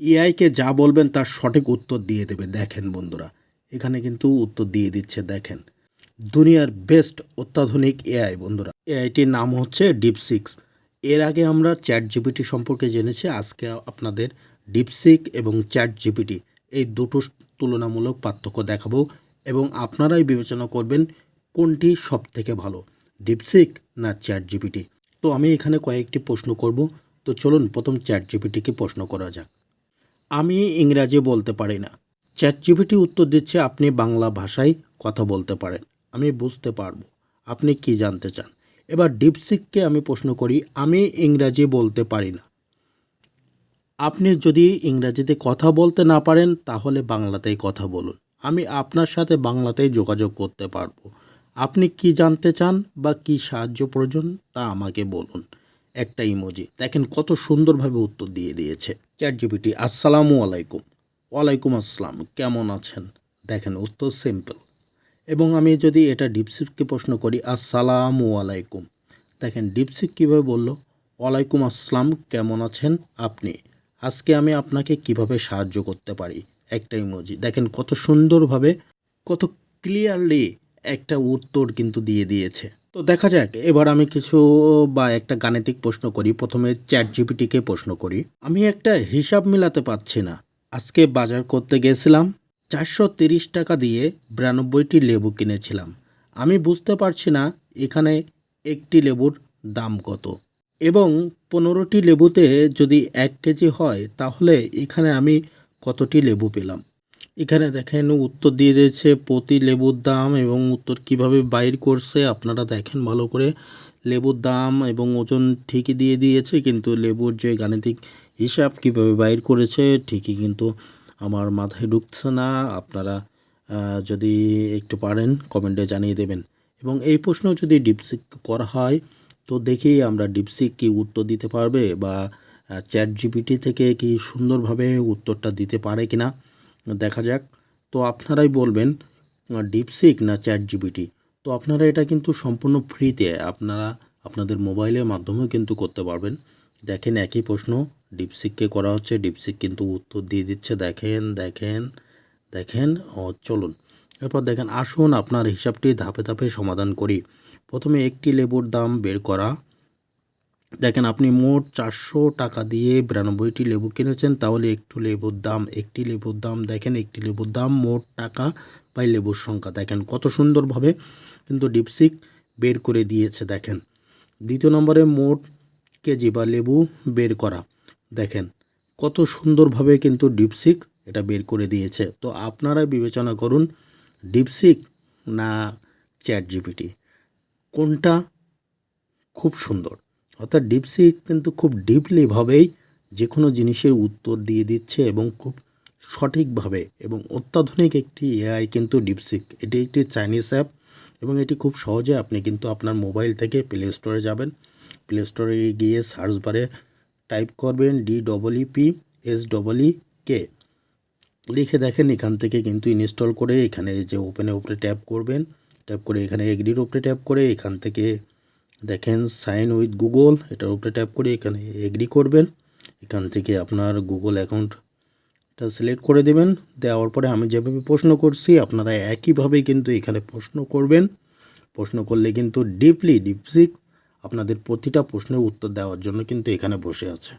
এআইকে যা বলবেন তার সঠিক উত্তর দিয়ে দেবে। দেখেন বন্ধুরা, এখানে কিন্তু উত্তর দিয়ে দিচ্ছে, দেখেন। দুনিয়ার বেস্ট অত্যাধুনিক এআই বন্ধুরা। এআইটির নাম হচ্ছে ডিপ সিক্স এর আগে আমরা চ্যাট জিপিটি সম্পর্কে জেনেছি, আজকে আপনাদের ডিপসিক এবং চ্যাট জিপিটি এই দুটো তুলনামূলক পার্থক্য দেখাবো এবং আপনারাই বিবেচনা করবেন কোনটি সব থেকে ভালো, ডিপসিক না চ্যাট জিপিটি তো আমি এখানে কয়েকটি প্রশ্ন করব। তো চলুন প্রথম চ্যাট জিপিটিকে প্রশ্ন করা যাক। আমি ইংরাজি বলতে পারি না। চ্যাট জিপিটি উত্তর দিচ্ছে আপনি বাংলা ভাষায় কথা বলতে পারেন। আমি বুঝতে পারব। আপনি কি জানতে চান? এবার ডিপসিককে আমি প্রশ্ন করি, আমি ইংরাজি বলতে পারি না। আপনি যদি ইংরাজিতে কথা বলতে না পারেন, তাহলে বাংলাতেই কথা বলুন। আমি আপনার সাথে বাংলাতেই যোগাযোগ করতে পারব। আপনি কি জানতে চান বা কি সাহায্য প্রয়োজন, তা আমাকে বলুন। একটা ইমোজি দেখেন কত সুন্দরভাবে উত্তর দিয়ে দিয়েছে। চ্যাট জিপিটি আসসালামু আলাইকুম। ওয়ালাইকুম আসসালাম, কেমন আছেন? দেখেন উত্তর সিম্পল এবং আমি যদি এটা ডিপসিককে প্রশ্ন করি, আসসালামু আলাইকুম। দেখেন ডিপসিক কীভাবে বলল, ওয়ালাইকুম আসসালাম, কেমন আছেন আপনি? আজকে আমি আপনাকে কীভাবে সাহায্য করতে পারি? একটা ইমোজি দেখেন কত সুন্দরভাবে, কত ক্লিয়ারলি একটা উত্তর কিন্তু দিয়ে দিয়েছে। তো দেখা যাক, এবার আমি কিছু, বা একটা গাণিতিক প্রশ্ন করি। প্রথমে চ্যাট জিপিটিকে প্রশ্ন করি। আমি একটা হিসাব মিলাতে পারছি না। আজকে বাজার করতে গেছিলাম, চারশো তিরিশ টাকা দিয়ে বিরানব্বইটি লেবু কিনেছিলাম। আমি বুঝতে পারছি না এখানে একটি লেবুর দাম কত। এবং পনেরোটি লেবুতে যদি এক কেজি হয়, তাহলে এখানে আমি কতটি লেবু পেলাম? এখানে দেখেন উত্তর দিয়ে দিয়েছে প্রতি লেবুর দাম এবং উত্তর কীভাবে বাইর করছে, আপনারা দেখেন ভালো করে। লেবুর দাম এবং ওজন ঠিকই দিয়ে দিয়েছে, কিন্তু লেবুর যে গাণিতিক হিসাব কীভাবে বাইর করেছে, ঠিকই কিন্তু আমার মাথায় ঢুকছে না। আপনারা যদি একটু পারেন কমেন্টে জানিয়ে দেবেন। এবং এই প্রশ্ন যদি ডিপসিক করা হয়, তো দেখি আমরা ডিপসিক কি উত্তর দিতে পারবে বা চ্যাট জিপিটি থেকে কি সুন্দরভাবে উত্তরটা দিতে পারে কি না দেখা যাক। তো আপনারাই বলবেন ডিপসিক না চ্যাট জিপিটি তো আপনারা এটা কিন্তু সম্পূর্ণ ফ্রিতে আপনারা আপনাদের মোবাইলের মাধ্যমেও কিন্তু করতে পারবেন। দেখেন একই প্রশ্ন ডিপসিককে করা হচ্ছে ডিপসিক কিন্তু উত্তর দিয়ে দিচ্ছে। দেখেন দেখেন দেখেন, ও চলুন। এরপর দেখেন, আসুন আপনার হিসাবটি ধাপে ধাপে সমাধান করি। প্রথমে একটি লেবুর দাম বের করা দেখেন আপনি মোট চারশো টাকা দিয়ে বিরানব্বইটি লেবু কিনেছেন, তাহলে একটু লেবুর দাম, একটি লেবুর দাম, দেখেন একটি লেবুর দাম মোট টাকা বাই লেবুর সংখ্যা। দেখেন কত সুন্দরভাবে কিন্তু ডিপসিক বের করে দিয়েছে, দেখেন। দ্বিতীয় নম্বরে মোট কেজি বা লেবু বের করা, দেখেন কত সুন্দরভাবে কিন্তু ডিপসিক এটা বের করে দিয়েছে। তো আপনারা বিবেচনা করুন ডিপসিক না চ্যাট জিপিটি, কোনটা খুব সুন্দর। অর্থাৎ ডিপসিক কিন্তু খুব ডিপলিভাবেই যে কোনো জিনিসের উত্তর দিয়ে দিচ্ছে এবং খুব সঠিকভাবে এবং অত্যাধুনিক একটি এআই কিন্তু ডিপসিক এটি একটি চাইনিজ অ্যাপ এবং এটি খুব সহজে আপনি কিন্তু আপনার মোবাইল থেকে প্লে স্টোরে যাবেন। প্লে স্টোরে গিয়ে সার্চ বারে টাইপ করবেন D double P S double E K লিখে দেখেন, এখান থেকে কিন্তু ইনস্টল করে এখানে যে ওপেনে উপরে ট্যাপ করবেন। ট্যাপ করে এখানে এগ্রির উপরে ট্যাপ করে এখান থেকে দেখেন সাইন উইথ গুগল এটার উপরে ট্যাপ করে এখানে এগ্রি করবেন। এখান থেকে আপনার গুগল অ্যাকাউন্টটা সিলেক্ট করে দেবেন। দেওয়ার পরে আমি যেভাবে প্রশ্ন করছি, আপনারা একইভাবে কিন্তু এখানে প্রশ্ন করবেন। প্রশ্ন করলে কিন্তু ডিপলি ডিপসিক আপনাদের প্রতিটা প্রশ্নের উত্তর দেওয়ার জন্য কিন্তু এখানে বসে আছে।